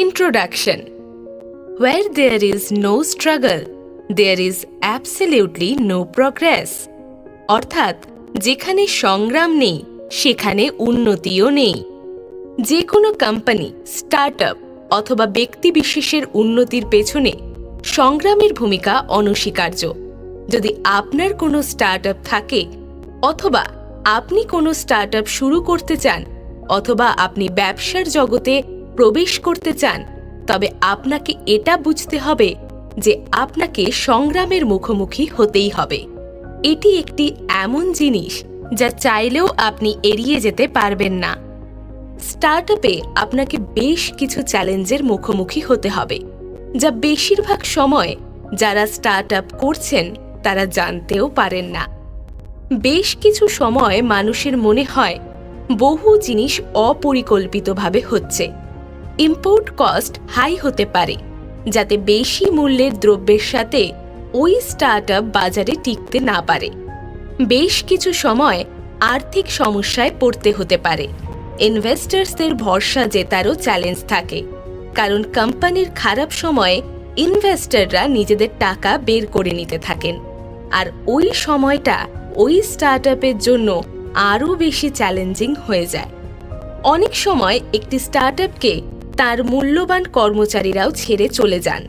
Introduction. Where there is no struggle, there is absolutely no progress. অর্থাৎ যেখানে সংগ্রাম নেই সেখানে উন্নতিও নেই। যে কোনো কোম্পানি স্টার্ট অথবা ব্যক্তিবিশেষের উন্নতির পেছনে সংগ্রামের ভূমিকা অনস্বীকার্য। যদি আপনার কোনো স্টার্ট থাকে অথবা আপনি কোনো স্টার্ট শুরু করতে চান অথবা আপনি ব্যবসার জগতে প্রবেশ করতে চান, তবে আপনাকে এটা বুঝতে হবে যে আপনাকে সংগ্রামের মুখোমুখি হতেই হবে। এটি একটি এমন জিনিস যা চাইলেও আপনি এড়িয়ে যেতে পারবেন না। স্টার্ট আপনাকে বেশ কিছু চ্যালেঞ্জের মুখোমুখি হতে হবে, যা বেশিরভাগ সময় যারা স্টার্ট করছেন তারা জানতেও পারেন না। বেশ কিছু সময় মানুষের মনে হয় বহু জিনিস অপরিকল্পিতভাবে হচ্ছে। ইম্পোর্ট কস্ট হাই হতে পারে, যাতে বেশি মূল্যের দ্রব্যের সাথে ওই স্টার্ট বাজারে টিকতে না পারে। বেশ কিছু সময় আর্থিক সমস্যায় পড়তে হতে পারে। ইনভেস্টার্সদের ভরসা জেতারও চ্যালেঞ্জ থাকে, কারণ কোম্পানির খারাপ সময়ে ইনভেস্টররা নিজেদের টাকা বের করে নিতে থাকেন। আর ওই সময়টা ওই স্টার্ট জন্য আরও বেশি চ্যালেঞ্জিং হয়ে যায়। অনেক সময় একটি স্টার্ট তার মূল্যবান কর্মচারীরাও ছেড়ে চলে যান।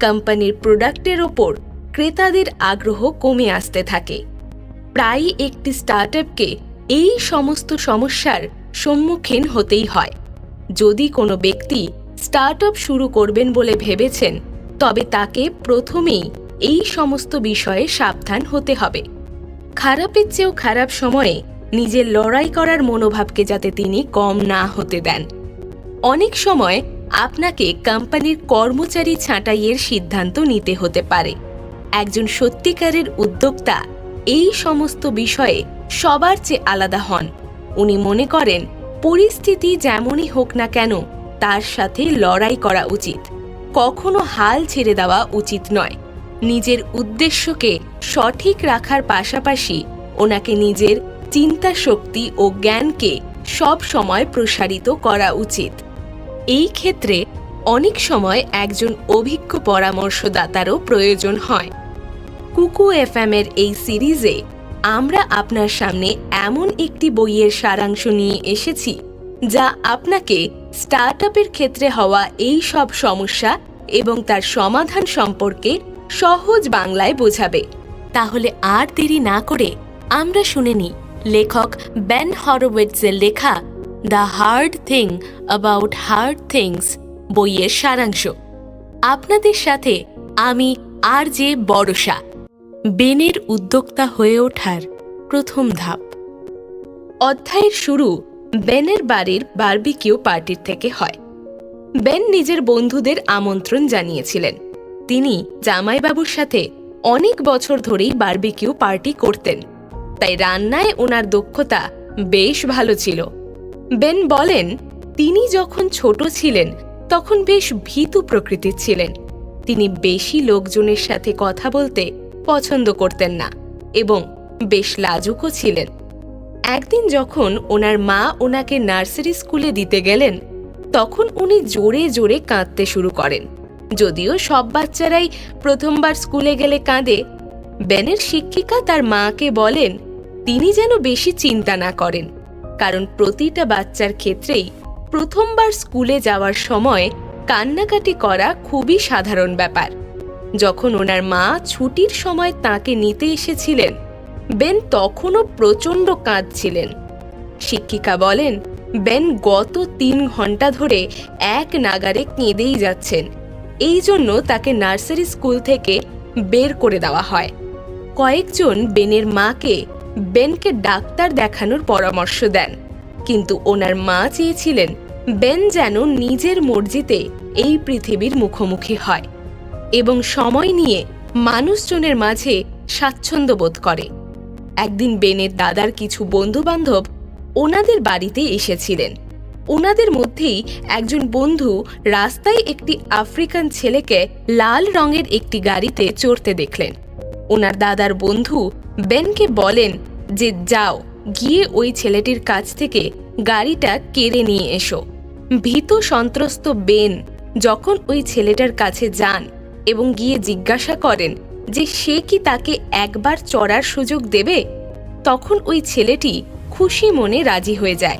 কোম্পানির প্রোডাক্টের ওপর ক্রেতাদের আগ্রহ কমে আসতে থাকে। প্রায়ই একটি স্টার্ট এই সমস্ত সমস্যার সম্মুখীন হতেই হয়। যদি কোনো ব্যক্তি স্টার্ট শুরু করবেন বলে ভেবেছেন, তবে তাকে প্রথমেই এই সমস্ত বিষয়ে সাবধান হতে হবে। খারাপের চেয়েও খারাপ সময়ে নিজের লড়াই করার মনোভাবকে যাতে তিনি কম না হতে দেন। অনেক সময় আপনাকে কোম্পানির কর্মচারী ছাঁটাইয়ের সিদ্ধান্ত নিতে হতে পারে। একজন সত্যিকারের উদ্যোক্তা এই সমস্ত বিষয়ে সবার চেয়ে আলাদা হন। উনি মনে করেন, পরিস্থিতি যেমনই হোক না কেন, তার সাথে লড়াই করা উচিত। কখনো হাল ছেড়ে দেওয়া উচিত নয়। নিজের উদ্দেশ্যকে সঠিক রাখার পাশাপাশি ওনাকে নিজের চিন্তা শক্তি ও জ্ঞানকে সব সময় প্রসারিত করা উচিত। এই ক্ষেত্রে অনেক সময় একজন অভিজ্ঞ পরামর্শদাতারও প্রয়োজন হয়। কুকু এফএম এর এই সিরিজে আমরা আপনার সামনে এমন একটি বইয়ের সারাংশ নিয়ে এসেছি, যা আপনাকে স্টার্ট ক্ষেত্রে হওয়া এই সব সমস্যা এবং তার সমাধান সম্পর্কে সহজ বাংলায় বোঝাবে। তাহলে আর দেরি না করে আমরা শুনে নিই, লেখক বেন হরোয়েটসের লেখা the hard thing about hard things বইয়ের সারাংশ। আপনাদের সাথে আমি আর যে বড়সা, বেনের উদ্যোক্তা হয়ে ওঠার প্রথম ধাপ। অধ্যায়ের শুরু বেনের বাড়ির বার্বিকিউ পার্টির থেকে হয়। বেন নিজের বন্ধুদের আমন্ত্রণ জানিয়েছিলেন। তিনি জামাইবাবুর সাথে অনেক বছর ধরেই বার্বিকিউ পার্টি করতেন। তাই রান্নায় ওনার দক্ষতা বেশ ভালো ছিল। বেন বলেন, তিনি যখন ছোট ছিলেন, তখন বেশ ভীতু প্রকৃতির ছিলেন। তিনি বেশি লোকজনের সাথে কথা বলতে পছন্দ করতেন না এবং বেশ লাজুকও ছিলেন। একদিন যখন ওনার মা ওনাকে নার্সারি স্কুলে দিতে গেলেন, তখন উনি জোরে জোরে কাঁদতে শুরু করেন। যদিও সব বাচ্চারাই প্রথমবার স্কুলে গেলে কাঁদে, বেনের শিক্ষিকা তার মাকে বলেন, তিনি যেন বেশি চিন্তা না করেন। কারণ প্রতিটা বাচ্চার ক্ষেত্রেই প্রথমবার স্কুলে যাওয়ার সময় কান্নাকাটি করা খুবই সাধারণ ব্যাপার। যখন ওনার মা ছুটির সময় তাকে নিতে এসেছিলেন, বেন তখনও প্রচণ্ড কাঁদছিলেন। শিক্ষিকা বলেন, বেন গত তিন ঘণ্টা ধরে এক নাগারে কেঁদেই যাচ্ছেন। এই জন্য তাকে নার্সারি স্কুল থেকে বের করে দেওয়া হয়। কয়েকজন বেনের মাকে বেনকে ডাক্তার দেখানোর পরামর্শ দেন। কিন্তু ওনার মা চেয়েছিলেন বেন যেন নিজের মর্জিতে এই পৃথিবীর মুখোমুখি হয় এবং সময় নিয়ে মানুষজনের মাঝে স্বাচ্ছন্দ্য বোধ করে। একদিন বেনের দাদার কিছু বন্ধুবান্ধব ওনাদের বাড়িতে এসেছিলেন। ওনাদের মধ্যেই একজন বন্ধু রাস্তায় একটি আফ্রিকান ছেলেকে লাল রঙের একটি গাড়িতে চড়তে দেখলেন। ওনার দাদার বন্ধু বেনকে বলেন যে, যাও, গিয়ে ওই ছেলেটির কাছ থেকে গাড়িটা কেড়ে নিয়ে এসো। ভীত সন্ত্রস্ত বেন যখন ওই ছেলেটার কাছে যান এবং গিয়ে জিজ্ঞাসা করেন যে, সে কি তাকে একবার চড়ার সুযোগ দেবে? তখন ওই ছেলেটি খুশি মনে রাজি হয়ে যায়।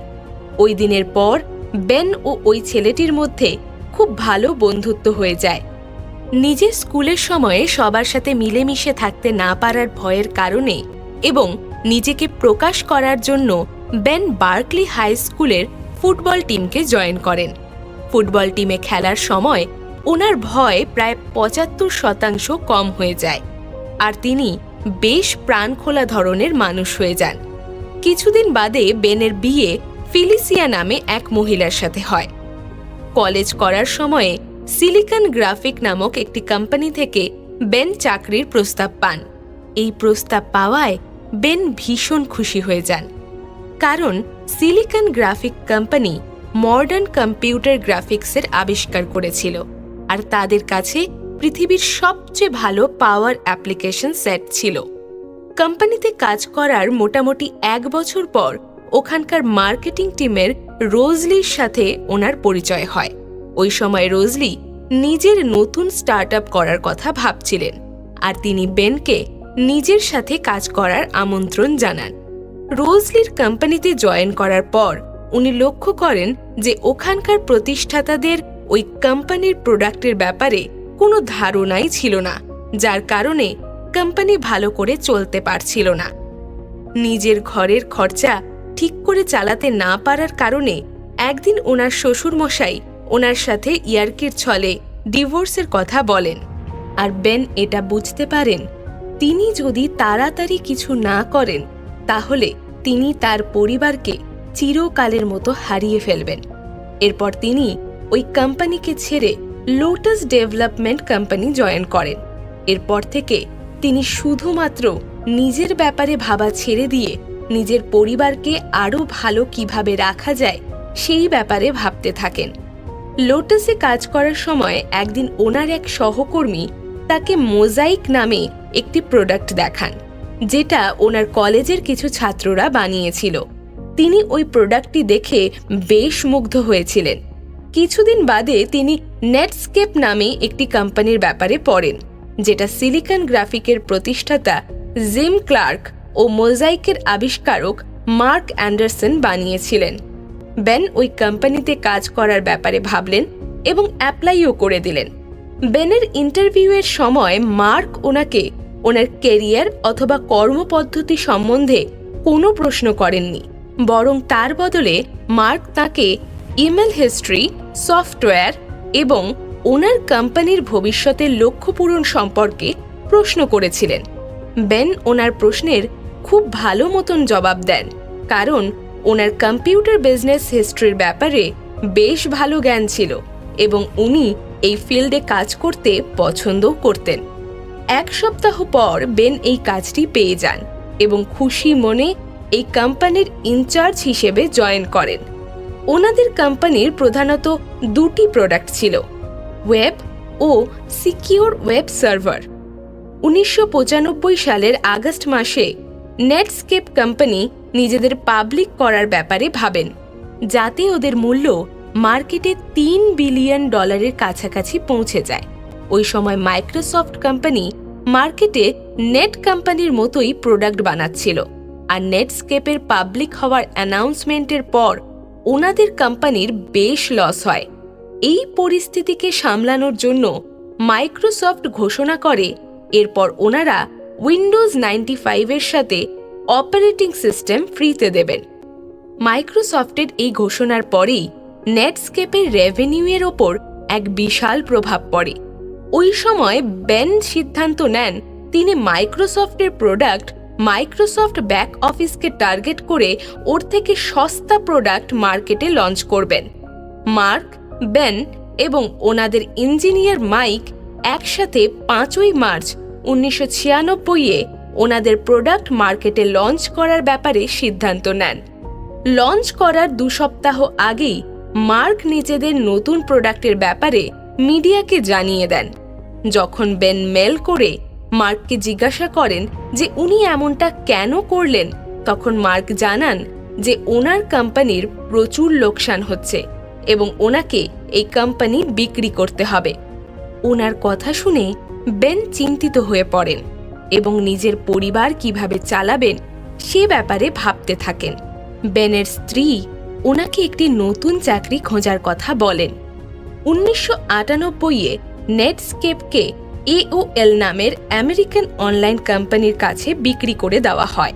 ওই দিনের পর বেন ও ওই ছেলেটির মধ্যে খুব ভালো বন্ধুত্ব হয়ে যায়। নিজের স্কুলের সময়ে সবার সাথে মিলেমিশে থাকতে না পারার ভয়ের কারণে এবং নিজেকে প্রকাশ করার জন্য বেন বার্কলি হাই স্কুলের ফুটবল টিমকে জয়েন করেন। ফুটবল টিমে খেলার সময় ওনার ভয় প্রায় পঁচাত্তর শতাংশ কম হয়ে যায় আর তিনি বেশ প্রাণখোলা ধরনের মানুষ হয়ে যান। কিছুদিন বাদে বেনের বিয়ে ফিলিসিয়া নামে এক মহিলার সাথে হয়। কলেজ করার সময়ে সিলিকন গ্রাফিক নামক একটি কোম্পানি থেকে বেন চাকরির প্রস্তাব পান। এই প্রস্তাব পাওয়ায় বেন ভীষণ খুশি হয়ে যান। কারণ Silicon Graphic company modern computer গ্রাফিক্সের আবিষ্কার করেছিল আর তাদের কাছে পৃথিবীর সবচেয়ে ভালো পাওয়ার অ্যাপ্লিকেশন সেট ছিল। কোম্পানিতে কাজ করার মোটামুটি এক বছর পর ওখানকার মার্কেটিং টিমের রোজলির সাথে ওনার পরিচয় হয়। ওই সময় রোজলি নিজের নতুন স্টার্ট করার কথা ভাবছিলেন আর তিনি বেনকে নিজের সাথে কাজ করার আমন্ত্রণ জানান। রোজলির কোম্পানিতে জয়েন করার পর উনি লক্ষ্য করেন যে ওখানকার প্রতিষ্ঠাতাদের ওই কোম্পানির প্রোডাক্টের ব্যাপারে কোনো ধারণাই ছিল না, যার কারণে কোম্পানি ভালো করে চলতে পারছিল না। নিজের ঘরের খরচা ঠিক করে চালাতে না পারার কারণে একদিন ওনার শ্বশুরমশাই ওনার সাথে ইয়ার্কির ছলে ডিভোর্সের কথা বলেন। আর বেন এটা বুঝতে পারেন, তিনি যদি তাড়াতাড়ি কিছু না করেন, তাহলে তিনি তার পরিবারকে চিরকালের মতো হারিয়ে ফেলবেন। এরপর তিনি ওই কোম্পানিকে ছেড়ে লোটাস ডেভেলপমেন্ট কোম্পানি জয়েন করেন। এরপর থেকে তিনি শুধুমাত্র নিজের ব্যাপারে ভাবা ছেড়ে দিয়ে নিজের পরিবারকে আরও ভালো কীভাবে রাখা যায়, সেই ব্যাপারে ভাবতে থাকেন। লোটাসে কাজ করার সময় একদিন ওনার এক সহকর্মী তাকে মোজাইক নামে একটি প্রোডাক্ট দেখান, যেটা ওনার কলেজের কিছু ছাত্ররা বানিয়েছিল। তিনি ওই প্রোডাক্টটি দেখে বেশ মুগ্ধ হয়েছিলেন। কিছুদিন বাদে তিনি নেটস্কেপ নামে একটি কোম্পানির ব্যাপারে পড়েন, যেটা সিলিকন গ্রাফিকের প্রতিষ্ঠাতা জিম ক্লার্ক ও মোজাইকের আবিষ্কারক মার্ক অ্যান্ডারসন বানিয়েছিলেন। বেন ওই কোম্পানিতে কাজ করার ব্যাপারে ভাবলেন এবং অ্যাপ্লাইও করে দিলেন। বেনের ইন্টারভিউয়ের সময় মার্ক ওনাকে ওনার কেরিয়ার অথবা কর্মপদ্ধতি সম্বন্ধে কোনো প্রশ্ন করেননি, বরং তার বদলে মার্ক তাকে ইমেল হিস্ট্রি, সফটওয়্যার এবং ওনার কোম্পানির ভবিষ্যতের লক্ষ্য পূরণ সম্পর্কে প্রশ্ন করেছিলেন। বেন ওনার প্রশ্নের খুব ভালো মতন জবাব দেন, কারণ ওনার কম্পিউটার বিজনেস হিস্ট্রির ব্যাপারে বেশ ভালো জ্ঞান ছিল এবং উনি এই ফিল্ডে কাজ করতে পছন্দও করতেন। এক সপ্তাহ পর বেন এই কাজটি পেয়ে যান এবং খুশি মনে এই কোম্পানির ইনচার্জ হিসেবে জয়েন করেন। ওনাদের কোম্পানির প্রধানত দুটি প্রোডাক্ট ছিল, ওয়েব ও সিকিউর ওয়েব সার্ভার। উনিশশো পঁচানব্বই সালের আগস্ট মাসে নেটস্কেপ কোম্পানি নিজেদের পাবলিক করার ব্যাপারে ভাবেন। যাতে ওদের মূল্য মার্কেটে তিন বিলিয়ন ডলারের কাছাকাছি পৌঁছে যায়। ওই সময় মাইক্রোসফট কোম্পানি মার্কেটে নেট কোম্পানির মতোই প্রোডাক্ট বানাচ্ছিল। আর নেটস্কেপের পাবলিক হওয়ার অ্যানাউন্সমেন্টের পর ওনাদের কোম্পানির বেশ লস হয়। এই পরিস্থিতিকে সামলানোর জন্য মাইক্রোসফট ঘোষণা করে, এরপর ওনারা উইন্ডোজ নাইনটি ফাইভের সাথে অপারেটিং সিস্টেম ফ্রিতে দেবেন। মাইক্রোসফটের এই ঘোষণার পরেই নেটস্কেপের রেভিনিউয়ের ওপর এক বিশাল প্রভাব পড়ে। ওই সময় বেন সিদ্ধান্ত নেন, তিনি মাইক্রোসফটের প্রোডাক্ট মাইক্রোসফট ব্যাক অফিসকে টার্গেট করে ওর থেকে সস্তা প্রোডাক্ট মার্কেটে লঞ্চ করবেন। মার্ক, বেন এবং ওনাদের ইঞ্জিনিয়ার মাইক একসাথে পাঁচই মার্চ উনিশশো ছিয়ানব্বইয়ে ওনাদের প্রোডাক্ট মার্কেটে লঞ্চ করার ব্যাপারে সিদ্ধান্ত নেন। লঞ্চ করার দু সপ্তাহ আগেই মার্ক নিজেদের নতুন প্রোডাক্টের ব্যাপারে মিডিয়াকে জানিয়ে দেন। যখন বেন মেল করে মার্ককে জিজ্ঞাসা করেন যে উনি এমনটা কেন করলেন, তখন মার্ক জানান যে ওনার কোম্পানির প্রচুর লোকসান হচ্ছে এবং ওনাকে এই কোম্পানি বিক্রি করতে হবে। ওনার কথা শুনে বেন চিন্তিত হয়ে পড়েন। এবং নিজের পরিবার কীভাবে চালাবেন সে ব্যাপারে ভাবতে থাকেন। বেনের স্ত্রী ওনাকে একটি নতুন চাকরি খোঁজার কথা বলেন। উনিশশো আটানব্বইয়ে নেটস্কেপকে এওএল নামের আমেরিকান অনলাইন কোম্পানির কাছে বিক্রি করে দেওয়া হয়।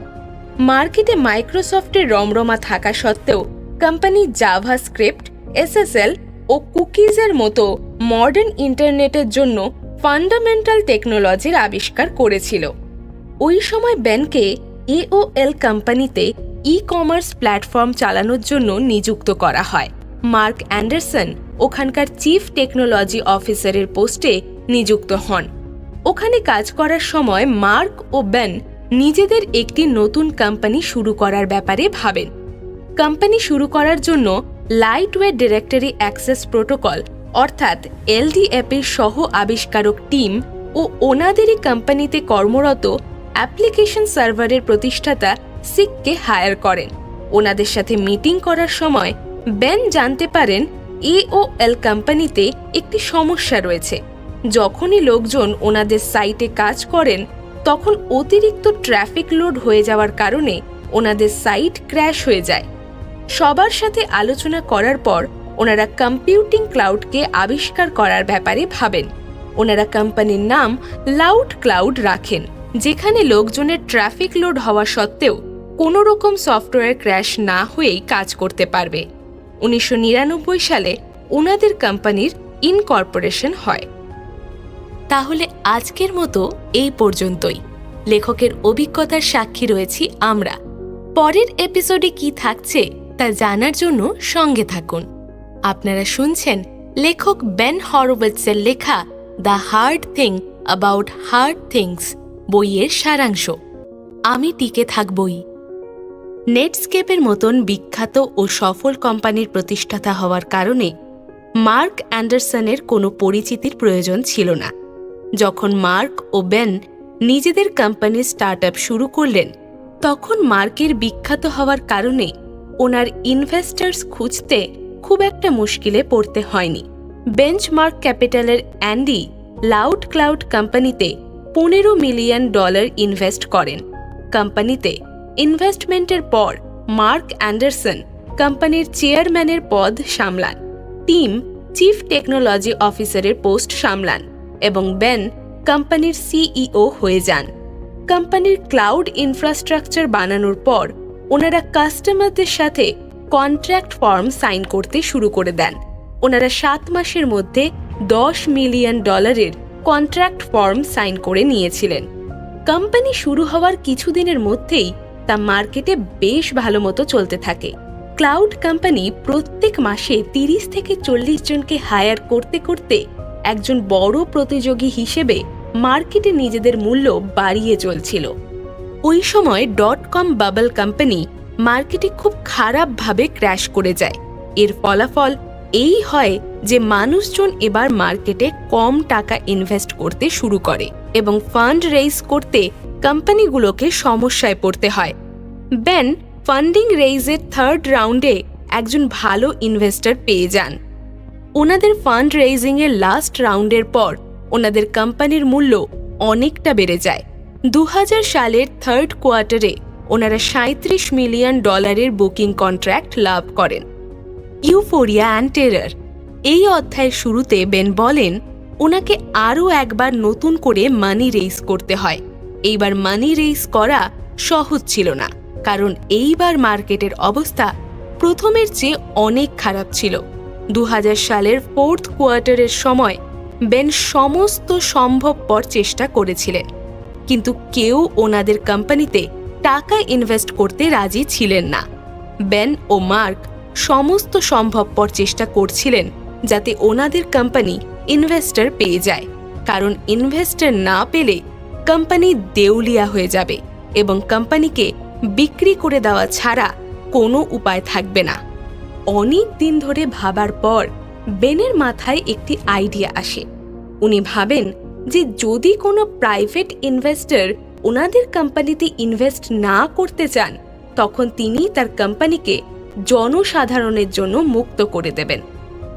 মার্কেটে মাইক্রোসফটের রমরমা থাকা সত্ত্বেও কোম্পানি জাভা স্ক্রিপ্ট এসএসএল ও কুকিজের মতো মডার্ন ইন্টারনেটের জন্য ফান্ডামেন্টাল টেকনোলজির আবিষ্কার করেছিল। ওই সময় ব্যানকে এওএল কোম্পানিতে ই কমার্স প্ল্যাটফর্ম চালানোর জন্য নিযুক্ত করা হয়। মার্ক অ্যান্ডারসন ওখানকার চিফ টেকনোলজি অফিসারের পোস্টে নিযুক্ত হন। ওখানে কাজ করার সময় মার্ক ও ব্যান নিজেদের একটি নতুন কোম্পানি শুরু করার ব্যাপারে ভাবেন। কোম্পানি শুরু করার জন্য লাইটওয়েট ডিরেক্টরি অ্যাক্সেস প্রোটোকল অর্থাৎ এলডিএফ এর সহ আবিষ্কারক টিম ও ওনাদেরই কোম্পানিতে কর্মরত অ্যাপ্লিকেশন সার্ভারের প্রতিষ্ঠাতা সিককে হায়ার করেন। ওনাদের সাথে মিটিং করার সময় বেন জানতে পারেন এওএল কোম্পানিতে একটি সমস্যা রয়েছে। যখনই লোকজন ওনাদের সাইটে কাজ করেন, তখন অতিরিক্ত ট্রাফিক লোড হয়ে যাওয়ার কারণে ওনাদের সাইট ক্র্যাশ হয়ে যায়। সবার সাথে আলোচনা করার পর ওনারা কম্পিউটিং ক্লাউডকে আবিষ্কার করার ব্যাপারে ভাবেন। ওনারা কোম্পানির নাম লাউড ক্লাউড রাখেন, যেখানে লোকজনের ট্রাফিক লোড হওয়া সত্ত্বেও কোনো রকম সফটওয়্যার ক্র্যাশ না হয়েই কাজ করতে পারবে। উনিশশো নিরানব্বই সালে ওনাদের কোম্পানির ইনকর্পোরেশন হয়। তাহলে আজকের মতো এই পর্যন্তই। লেখকের অভিজ্ঞতার সাক্ষী রয়েছি আমরা। পরের এপিসোডে কি থাকছে তা জানার জন্য সঙ্গে থাকুন। আপনারা শুনছেন লেখক বেন হরওয়েটসের লেখা the hard thing about hard things বইয়ের সারাংশ। আমি টিকে থাকবই। নেটস্কেপের মতন বিখ্যাত ও সফল কোম্পানির প্রতিষ্ঠাতা হওয়ার কারণে মার্ক অ্যান্ডারসনের কোনো পরিচিতির প্রয়োজন ছিল না। যখন মার্ক ও বেন নিজেদের কোম্পানির স্টার্ট শুরু করলেন, তখন মার্কের বিখ্যাত হওয়ার কারণে ওনার ইনভেস্টার্স খুঁজতে খুব একটা মুশকিলে পড়তে হয়নি। বেঞ্চমার্ক ক্যাপিটালের অ্যান্ডি লাউড ক্লাউড কোম্পানিতে পনেরো মিলিয়ন ডলার ইনভেস্ট করেন। কোম্পানিতে ইনভেস্টমেন্টের পর মার্ক অ্যান্ডারসন কোম্পানির চেয়ারম্যানের পদ সামলান। টিম চিফ টেকনোলজি অফিসারের পোস্ট সামলান এবং বেন কোম্পানির সিইও হয়ে যান। কোম্পানির ক্লাউড ইনফ্রাস্ট্রাকচার বানানোর পর ওনারা কাস্টমারদের সাথে কন্ট্রাক্ট ফর্ম সাইন করতে শুরু করে দেন। ওনারা সাত মাসের মধ্যে দশ মিলিয়ন ডলারের কন্ট্রাক্ট ফর্ম সাইন করে নিয়েছিলেন। কোম্পানি শুরু হওয়ার কিছুদিনের মধ্যেই তা মার্কেটে বেশ ভালো মতো চলতে থাকে। ক্লাউড কোম্পানি প্রত্যেক মাসে তিরিশ থেকে চল্লিশ জনকে হায়ার করতে করতে একজন বড় প্রতিযোগী হিসেবে মার্কেটে নিজেদের মূল্য বাড়িয়ে চলছিল। ওই সময় ডট কম বাবল কোম্পানি মার্কেটে খুব খারাপভাবে ক্র্যাশ করে যায়। এর ফলাফল এই হয় যে মানুষজন এবার মার্কেটে কম টাকা ইনভেস্ট করতে শুরু করে এবং ফান্ড রেইজ করতে কোম্পানিগুলোকে সমস্যায় পড়তে হয়। বেন, ফান্ডিং রেইজের থার্ড রাউন্ডে একজন ভালো ইনভেস্টর পেয়ে যান। ওনাদের ফান্ড রেইজিংয়ের লাস্ট রাউন্ডের পর ওনাদের কোম্পানির মূল্য অনেকটা বেড়ে যায়। দু হাজার সালের থার্ড কোয়ার্টারে ওনারা সাঁত্রিশ মিলিয়ন ডলারের বুকিং কন্ট্রাক্ট লাভ করেন। ইউফোরিয়া অ্যান্ড টেরার এই অধ্যায়ের শুরুতে বেন বলেন, ওনাকে আরও একবার নতুন করে মানি রেইস করতে হয়। এইবার মানি রেইস করা সহজ ছিল না, কারণ এইবার মার্কেটের অবস্থা প্রথমের চেয়ে অনেক খারাপ ছিল। দু হাজার সালের ফোর্থ কোয়ার্টারের সময় বেন সমস্ত সম্ভবপর চেষ্টা করেছিলেন, কিন্তু কেউ ওনাদের কোম্পানিতে টাকা ইনভেস্ট করতে রাজি ছিলেন না। বেন ও মার্ক সমস্ত সম্ভবপর চেষ্টা করছিলেন যাতে ওনাদের কোম্পানি ইনভেস্টর পেয়ে যায়। কারণ ইনভেস্টর না পেলে কোম্পানি দেউলিয়া হয়ে যাবে এবং কোম্পানিকে বিক্রি করে দেওয়া ছাড়া কোনো উপায় থাকবে না। অনেক দিন ধরে ভাবার পর বেনের মাথায় একটি আইডিয়া আসে। উনি ভাবেন যে যদি কোনো প্রাইভেট ইনভেস্টর ওনাদের কোম্পানিতে ইনভেস্ট না করতে চান, তখন তিনি তার কোম্পানিকে জনসাধারণের জন্য মুক্ত করে দেবেন।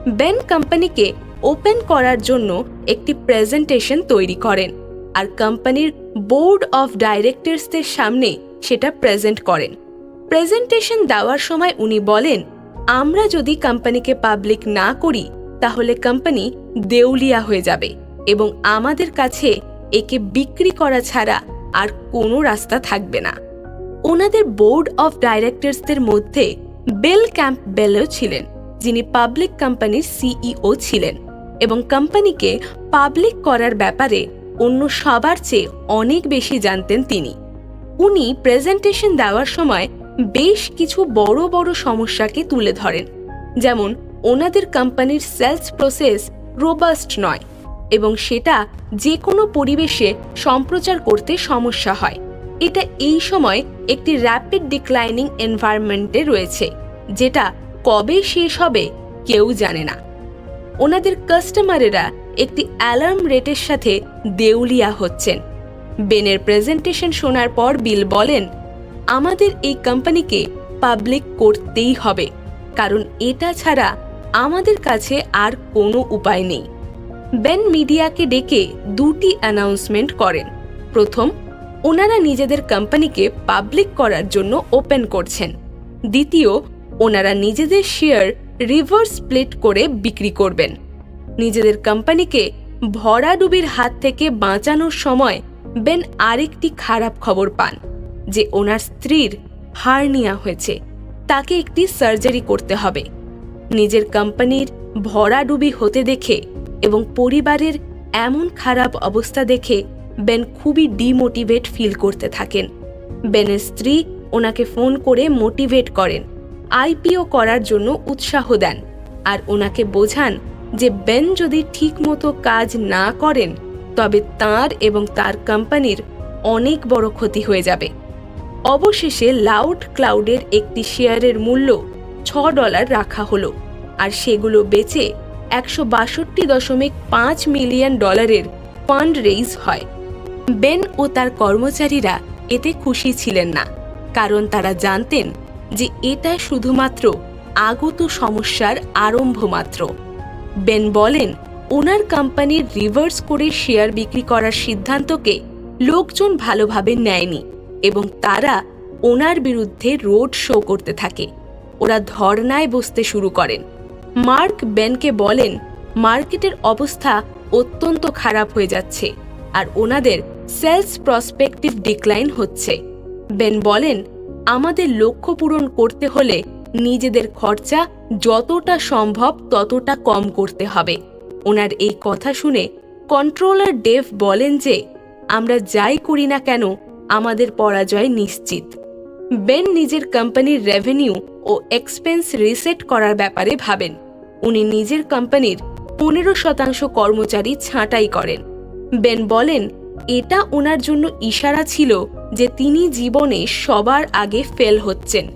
বেন কোম্পানিকে ওপেন করার জন্য একটি প্রেজেন্টেশন তৈরি করেন আর কোম্পানির বোর্ড অফ ডাইরেক্টরসদের সামনে সেটা প্রেজেন্ট করেন। প্রেজেন্টেশন দেওয়ার সময় উনি বলেন, আমরা যদি কোম্পানিকে পাবলিক না করি, তাহলে কোম্পানি দেউলিয়া হয়ে যাবে এবং আমাদের কাছে একে বিক্রি করা ছাড়া আর কোনো রাস্তা থাকবে না। ওনাদের বোর্ড অফ ডাইরেক্টরসদের মধ্যে বেল ক্যাম্প বেলও ছিলেন, যিনি পাবলিক কোম্পানির সিইও ছিলেন এবং কোম্পানিকে পাবলিক করার ব্যাপারে অন্য সবার চেয়ে অনেক বেশি জানতেন তিনি। উনি প্রেজেন্টেশন দেওয়ার সময় বেশ কিছু বড় বড় সমস্যাকে তুলে ধরেন, যেমন ওনাদের কোম্পানির সেলস প্রসেস রোবাস্ট নয়। এবং সেটা যে কোনো পরিবেশে সম্প্রচার করতে সমস্যা হয়। এটা এই সময় একটি র্যাপিড ডিক্লাইনিং এনভায়রনমেন্টে রয়েছে, যেটা কবে শেষ হবে কেউ জানে না। ওনাদের কাস্টমারেরা একটি অ্যালার্ম রেটের সাথে দেউলিয়া হচ্ছেন। বেনের প্রেজেন্টেশন শোনার পর বিল বলেন, আমাদের এই কোম্পানিকে পাবলিক করতেই হবে, কারণ এটা ছাড়া আমাদের কাছে আর কোনো উপায় নেই। বেন মিডিয়াকে ডেকে দুটি অ্যানাউন্সমেন্ট করেন। প্রথম, ওনারা নিজেদের কোম্পানিকে পাবলিক করার জন্য ওপেন করছেন। দ্বিতীয়, ওনারা নিজেদের শেয়ার রিভার্স স্প্লিট করে বিক্রি করবেন। নিজেদের কোম্পানিকে ভরাডুবির হাত থেকে বাঁচানোর সময় বেন আরেকটি খারাপ খবর পান, যে ওনার স্ত্রীর হার্নিয়া হয়েছে। তাকে একটি সার্জারি করতে হবে। নিজের কোম্পানির ভরাডুবি হতে দেখে এবং পরিবারের এমন খারাপ অবস্থা দেখে বেন খুবই ডিমোটিভেট ফিল করতে থাকেন। বেনের স্ত্রী ওনাকে ফোন করে মোটিভেট করেন, আইপিও করার জন্য উৎসাহ দেন আর ওনাকে বোঝান যে বেন যদি ঠিকমতো কাজ না করেন, তবে তার এবং তার কোম্পানির অনেক বড় ক্ষতি হয়ে যাবে। অবশেষে লাউড ক্লাউডের একটি শেয়ারের মূল্য ছ ডলার রাখা হলো। আর সেগুলো বেচে একশো বাষট্টি দশমিক পাঁচ মিলিয়ন ডলারের ফান্ড রেইজ হয়। বেন ও তার কর্মচারীরা এতে খুশি ছিলেন না, কারণ তারা জানতেন যে এটা শুধুমাত্র আগত সমস্যার আরম্ভ মাত্র। বেন বলেন, ওনার কোম্পানির রিভার্স করে শেয়ার বিক্রি করার সিদ্ধান্তকে লোকজন ভালোভাবে নেয়নি এবং তারা ওনার বিরুদ্ধে রোড শো করতে থাকে। ওরা ধর্নায় বসতে শুরু করেন। মার্ক বেনকে বলেন, মার্কেটের অবস্থা অত্যন্ত খারাপ হয়ে যাচ্ছে আর ওনাদের সেলস প্রসপেক্টিভ ডিক্লাইন হচ্ছে। বেন বলেন, আমাদের লক্ষ্য পূরণ করতে হলে নিজেদের খরচা যতটা সম্ভব ততটা কম করতে হবে। ওনার এই কথা শুনে কন্ট্রোলার ডেভ বলেন যে, আমরা যাই করি না কেন, আমাদের পরাজয় নিশ্চিত। বেন নিজের কোম্পানির রেভিনিউ ও এক্সপেন্স রিসেট করার ব্যাপারে ভাবেন। উনি নিজের কোম্পানির পনেরো শতাংশ কর্মচারী ছাঁটাই করেন। বেন বলেন, এটা ওনার জন্য ইশারা ছিল যে তিনি জীবনে সবার আগে ফেল হচ্ছেন।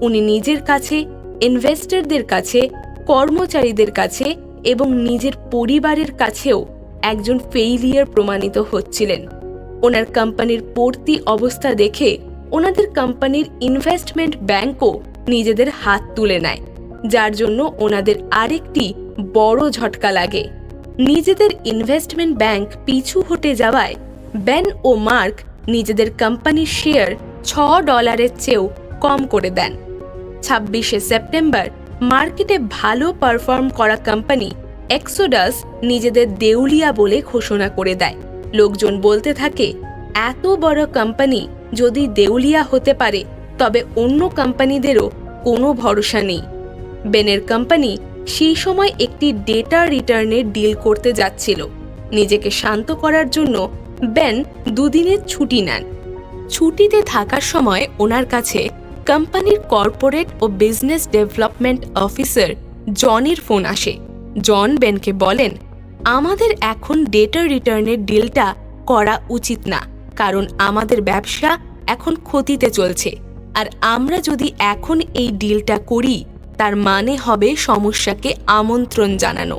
উনি নিজের কাছে, ইনভেস্টরদের কাছে, কর্মচারীদের কাছে এবং নিজের পরিবারের কাছেও একজন ফেইলিয়ার প্রমাণিত হচ্ছিলেন। ওনার কোম্পানির পড়তি অবস্থা দেখে ওনাদের কোম্পানির ইনভেস্টমেন্ট ব্যাংকও নিজেদের হাত তুলে নেয়। যার জন্য ওনাদের আরেকটি বড় ঝটকা লাগে। নিজেদের ইনভেস্টমেন্ট ব্যাংক পিছু হটে যাওয়ায় বেন ও মার্ক নিজেদের কোম্পানির শেয়ার ছ ডলারের চেয়েও কম করে দেন। ছাব্বিশে সেপ্টেম্বর মার্কেটে ভালো পারফর্ম করা কোম্পানি এক্সোডাস নিজেদের দেউলিয়া বলে ঘোষণা করে দেয়। লোকজন বলতে থাকে, এত বড় কোম্পানি যদি দেউলিয়া হতে পারে, তবে অন্য কোম্পানিদেরও কোনো ভরসা নেই। বেনের কোম্পানি সেই সময় একটি ডেটা রিটার্নের ডিল করতে যাচ্ছিল। নিজেকে শান্ত করার জন্য বেন দুদিনের ছুটি নেন। ছুটিতে থাকার সময় ওনার কাছে কোম্পানির কর্পোরেট ও বিজনেস ডেভেলপমেন্ট অফিসার জনের ফোন আসে। জন বেনকে বলেন, আমাদের এখন ডেটা রিটার্নের ডিলটা করা উচিত না, কারণ আমাদের ব্যবসা এখন ক্ষতিতে চলছে। আর আমরা যদি এখন এই ডিলটা করি তার মানে হবে সমস্যাকে আমন্ত্রণ জানানো।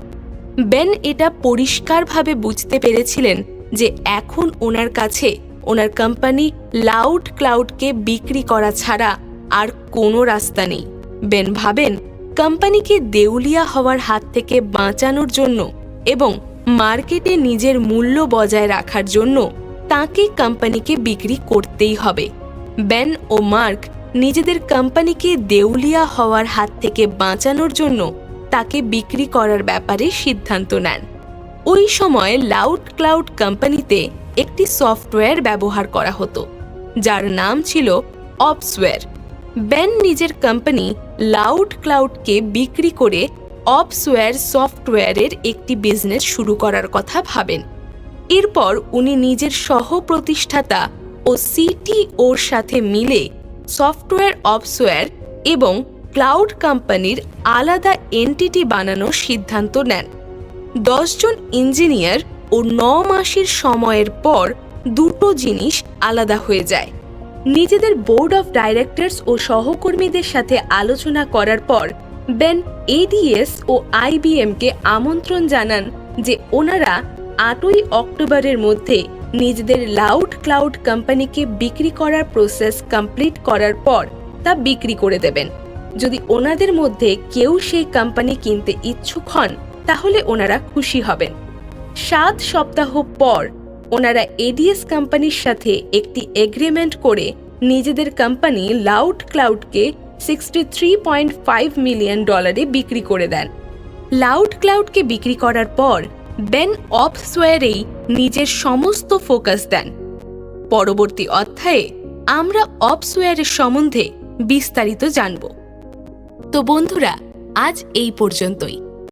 বেন এটা পরিষ্কারভাবে বুঝতে পেরেছিলেন যে এখন ওনার কাছে ওনার কোম্পানি লাউড ক্লাউডকে বিক্রি করা ছাড়া আর কোনো রাস্তা নেই। বেন ভাবেন, কোম্পানিকে দেউলিয়া হওয়ার হাত থেকে বাঁচানোর জন্য এবং মার্কেটে নিজের মূল্য বজায় রাখার জন্য তাকে কোম্পানিকে বিক্রি করতেই হবে। বেন ও মার্ক নিজেদের কোম্পানিকে দেউলিয়া হওয়ার হাত থেকে বাঁচানোর জন্য তাকে বিক্রি করার ব্যাপারে সিদ্ধান্ত নেন। ওই সময় লাউড ক্লাউড কোম্পানিতে একটি সফটওয়্যার ব্যবহার করা হতো, যার নাম ছিল অপসওয়্যার। বেন নিজের কোম্পানি লাউড ক্লাউডকে বিক্রি করে অপসওয়্যার সফটওয়্যারের একটি বিজনেস শুরু করার কথা ভাবেন। এরপর উনি নিজের সহ প্রতিষ্ঠাতা ও সিটিওর সাথে মিলে সফটওয়্যার অপসওয়্যার এবং ক্লাউড কোম্পানির আলাদা এনটিটি বানানোর সিদ্ধান্ত নেন। দশজন ইঞ্জিনিয়ার ও ন মাসের সময়ের পর দুটো জিনিস আলাদা হয়ে যায়। নিজেদের বোর্ড অফ ডাইরেক্টরস ও সহকর্মীদের সাথে আলোচনা করার পর বেন এডিএস ও আইবিএমকে আমন্ত্রণ জানান যে ওনারা আটই অক্টোবরের মধ্যে নিজেদের লাউড ক্লাউড কোম্পানিকে বিক্রি করার প্রসেস কমপ্লিট করার পর তা বিক্রি করে দেবেন। যদি ওনাদের মধ্যে কেউ সেই কোম্পানি কিনতে ইচ্ছুক হন, তাহলে ওনারা খুশি হবেন। সাত সপ্তাহ পর ওনারা এডিএস কোম্পানির সাথে একটি এগ্রিমেন্ট করে নিজেদের company loud ক্লাউডকে sixty three point five million ডলারে বিক্রি করে দেন। লাউড ক্লাউডকে বিক্রি করার পর বেন অফসওয়্যারেই নিজের সমস্ত ফোকাস দেন। পরবর্তী অধ্যায়ে আমরা অফসওয়্যারের সম্বন্ধে বিস্তারিত জানব। তো বন্ধুরা, আজ এই পর্যন্তই।